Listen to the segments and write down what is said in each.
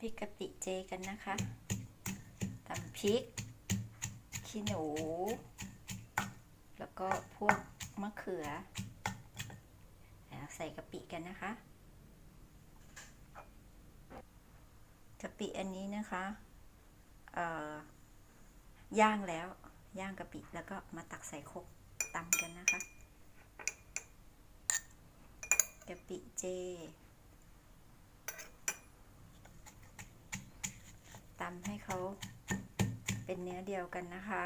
พริกกะปิเจกันนะคะตำพริก ขี้หนู แล้วก็พวกมะเขือ ใส่กะปิกันนะคะกะปิอันนี้นะคะย่างแล้วย่างกะปิแล้วก็มาตักใส่ครกตำกันนะคะกะปิเจ ตำให้เขาเป็นเนื้อเดียวกันนะคะ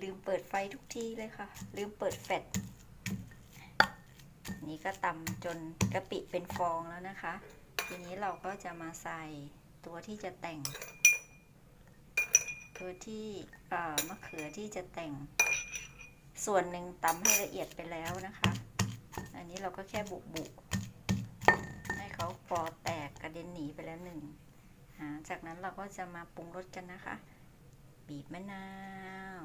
ลืมเปิดไฟทุกทีเลยค่ะ ลืมเปิดแฟลชนี่ก็ตำจนกะปิเป็นฟองแล้วนะคะ ทีนี้เราก็จะมาใส่ตัวที่จะแต่ง ตัวที่มะเขือที่จะแต่ง ส่วนหนึ่งตำให้ละเอียดไปแล้วนะคะ อันนี้เราก็แค่บุบุให้เขาปอแตกกระเด็นหนีไปแล้วหนึ่ง จากนั้นเราก็จะมาปรุงรสกันนะคะ บีบมะนาว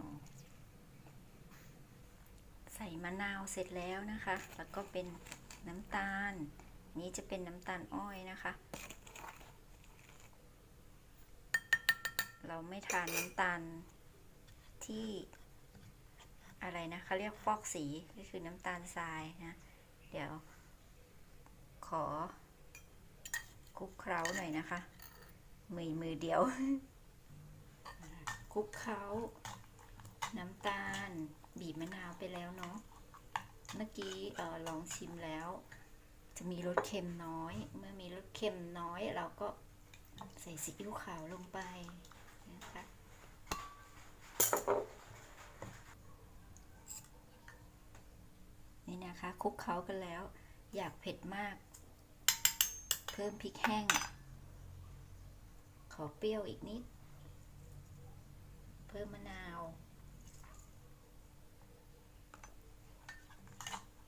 ใส่มะนาวเสร็จแล้วนะคะ แล้วก็เป็นน้ำตาล นี้จะเป็นน้ำตาลอ้อยนะคะ เราไม่ทานน้ำตาลที่อะไรนะเขาเรียกฟอกสีก็คือน้ำตาลทรายนะ เดี๋ยว ขอคลุกเคล้าหน่อยนะคะ มือมือเดียวคลุกเคล้าน้ำตาล บีบมะนาวไปแล้วเนาะเมื่อกี้ออลองชิมแล้ว จะมีรสเค็มน้อย เมื่อมีรสเค็มน้อย เราก็ใส่ซีอิ๊วขาวลงไปนะคะนี่นะคะคลุกเคล้ากันแล้ว อยากเผ็ดมาก เพิ่มพริกแห้ง อเปรี้ยวอีกนิด เพิ่มมะนาว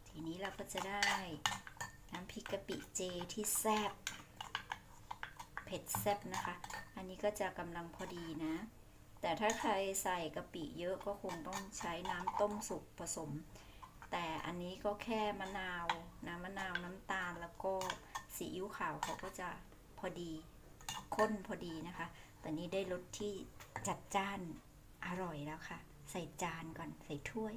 ทีนี้เราก็จะได้น้ำพริกกะปิเจที่แซ่บเผ็ดแซ่บนะคะ อันนี้ก็จะกำลังพอดีนะ แต่ถ้าใครใส่กะปิเยอะก็คงต้องใช้น้ำต้มสุกผสม แต่อันนี้ก็แค่มะนาว น้ำมะนาวน้ำตาลแล้วก็ซีอิ๊วขาวเขาก็จะพอดี ข้นพอดีนะคะ ตอนนี้ได้รสที่จัดจ้านอร่อยแล้วค่ะ ใส่จานก่อนใส่ถ้วย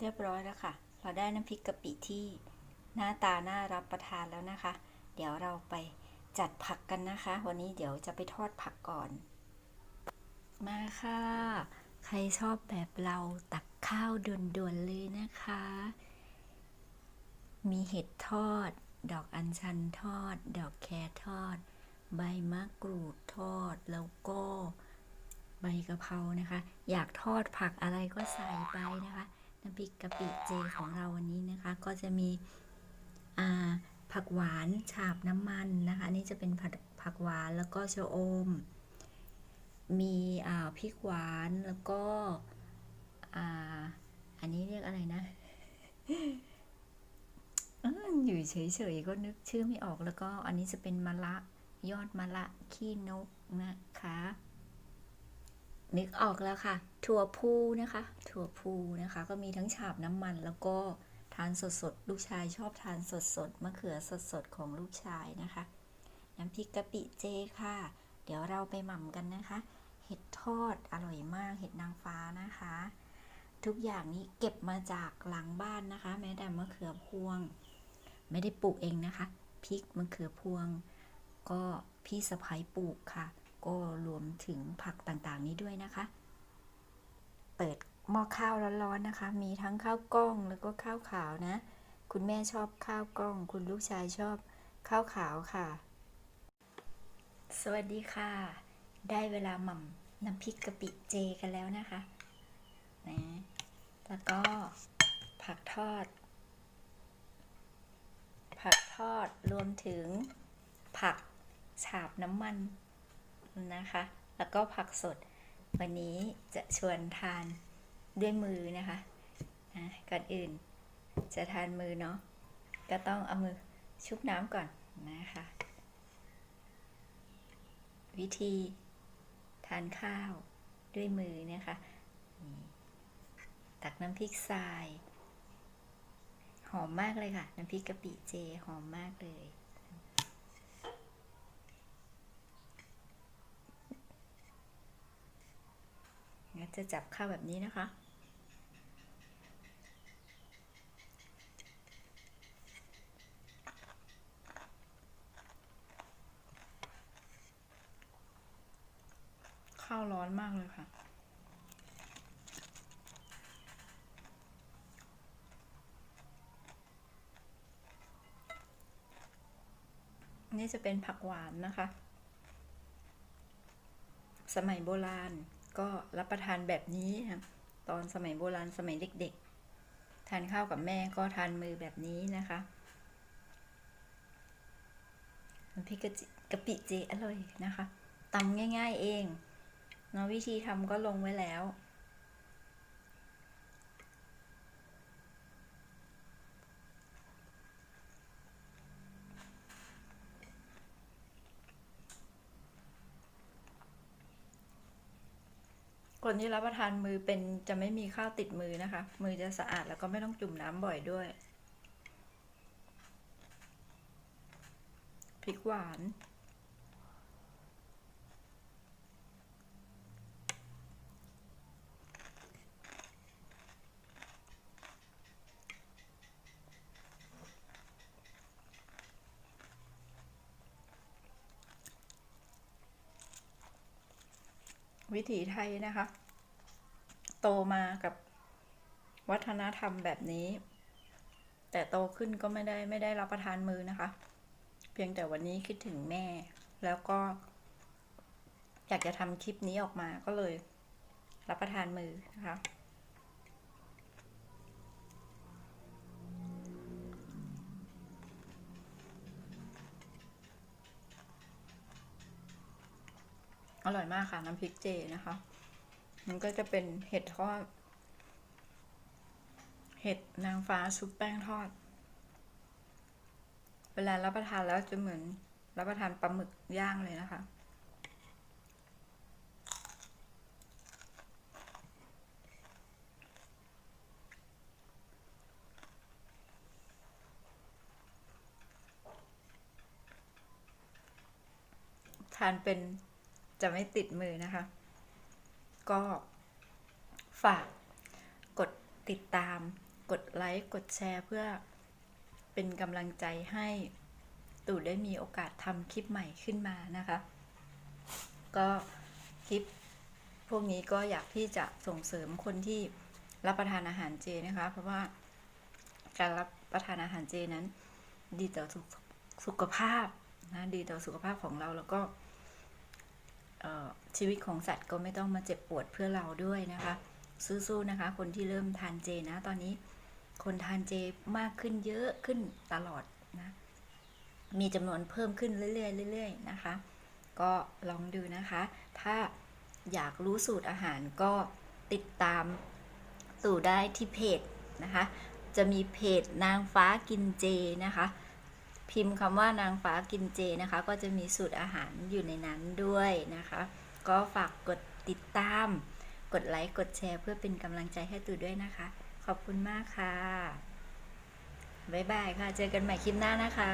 เรียบร้อยแล้วค่ะ เราได้น้ำพริกกะปิที่หน้าตาน่ารับประทานแล้วนะคะ เดี๋ยวเราไปจัดผักกันนะคะ วันนี้เดี๋ยวจะไปทอดผักก่อน มาค่ะ ใครชอบแบบเราตักข้าวด่วนๆเลยนะคะ มีเห็ดทอด ดอกอัญชันทอด ดอกแครทอด ใบมะกรูดทอดแล้วก็ใบกะเพรานะคะ อยากทอดผักอะไรก็ใส่ไปนะคะน้ำพริกกะปิเจของเราวันนี้นะคะ ก็จะมีผักหวานฉาบน้ำมันนะคะนนี้จะเป็นผักผักหวานแล้วก็ชะอม มีพริกหวานแล้วก็อ,อันนี้เรียกอะไรนะอื้ออยู่เฉยๆก็นึกชื่อไม่ออกแล้วก็อันนี้จะเป็นมะละ ยอดมะละขี้นกนะคะ นึกออกแล้วค่ะ ถั่วพูนะคะ ถั่วพูนะคะ ก็มีทั้งฉาบน้ำมันแล้วก็ทานสดๆ ลูกชายชอบทานสดๆ มะเขือสดๆ ของลูกชายนะคะ น้ำพริกกะปิเจค่ะ เดี๋ยวเราไปหม่ำกันนะคะ เห็ดทอดอร่อยมาก เห็ดนางฟ้านะคะ ทุกอย่างนี้เก็บมาจากหลังบ้านนะคะ แม้แต่มะเขือพวง ไม่ได้ปลูกเองนะคะ พริกมะเขือพวง ก็พี่สะพ้ยปลูกค่ะ ก็รวมถึงผักต่างๆนี้ด้วยนะคะ เปิดหม้อข้าวร้อนๆนะคะ มีทั้งข้าวกล้องแล้วก็ข้าวขาวนะ คุณแม่ชอบข้าวกล้อง คุณลูกชายชอบข้าวขาวค่ะ สวัสดีค่ะ ได้เวลาหม่ำน้ำพริกกะปิเจกันแล้วนะคะนะแล้วก็ผักทอด ผักทอดรวมถึง ฉาบน้ำมันนะคะ แล้วก็ผักสด วันนี้จะชวนทานด้วยมือนะคะนะก่อนอื่นจะทานมือเนาะ ก็ต้องเอามือชุบน้ำก่อนนะคะ วิธีทานข้าวด้วยมือนะคะ ตักน้ำพริกทราย หอมมากเลยค่ะ น้ำพริกกะปิเจหอมมากเลย จะจับข้าวแบบนี้นะคะ ข้าวร้อนมากเลยค่ะนี่จะเป็นผักหวานนะคะ สมัยโบราณ ก็รับประทานแบบนี้ค่ะตอนสมัยโบราณสมัยเด็กๆ ทานข้าวกับแม่ก็ทานมือแบบนี้นะคะน้ำพริกกะจิกะปิเจอร่อยนะคะตำง่าย ๆ เองเนาะวิธีทำก็ลงไว้แล้ว คนที่รับประทานมือเป็นจะไม่มีข้าวติดมือนะคะ มือจะสะอาดแล้วก็ไม่ต้องจุ่มน้ำบ่อยด้วย พริกหวาน วิถีไทยนะคะ โตมากับวัฒนธรรมแบบนี้ แต่โตขึ้นก็ไม่ได้ไม่ได้รับประทานมือนะคะ เพียงแต่วันนี้คิดถึงแม่ แล้วก็ อยากจะทำคลิปนี้ออกมาก็เลย รับประทานมือนะคะ อร่อยมากค่ะน้ำพริกเจนะคะ มันก็จะเป็นเห็ดทอด เห็ดนางฟ้าชุบแป้งทอด เวลารับประทานแล้วจะเหมือนรับประทานปลาหมึกย่างเลยนะคะทานเป็น จะไม่ติดมือนะคะ ก็ฝากกดติดตาม กดไลค์ กดแชร์เพื่อเป็นกำลังใจให้ตู่ได้มีโอกาสทำคลิปใหม่ขึ้นมานะคะ ก็คลิปพวกนี้ก็อยากที่จะส่งเสริมคนที่รับประทานอาหารเจนะคะ เพราะว่าการรับประทานอาหารเจนั้น ดีต่อสุขภาพนะดีต่อสุขภาพของเราแล้วก็ ชีวิตของสัตว์ก็ไม่ต้องมาเจ็บปวดเพื่อเราด้วยนะคะ สู้ๆนะคะ คนที่เริ่มทานเจนะ ตอนนี้คนทานเจมากขึ้นเยอะขึ้นตลอดนะ มีจำนวนเพิ่มขึ้นเรื่อยๆเรื่อยๆนะคะ ก็ลองดูนะคะ ถ้าอยากรู้สูตรอาหารก็ติดตามตู่ได้ที่เพจนะคะ จะมีเพจนางฟ้ากินเจนะคะ พิมพ์คำว่านางฟ้ากินเจนะคะ ก็จะมีสูตรอาหารอยู่ในนั้นด้วยนะคะ ก็ฝากกดติดตาม กดไลค์กดแชร์เพื่อเป็นกำลังใจให้ตูด้วยนะคะ ขอบคุณมากค่ะ บ๊ายบายค่ะ เจอกันใหม่คลิปหน้านะคะ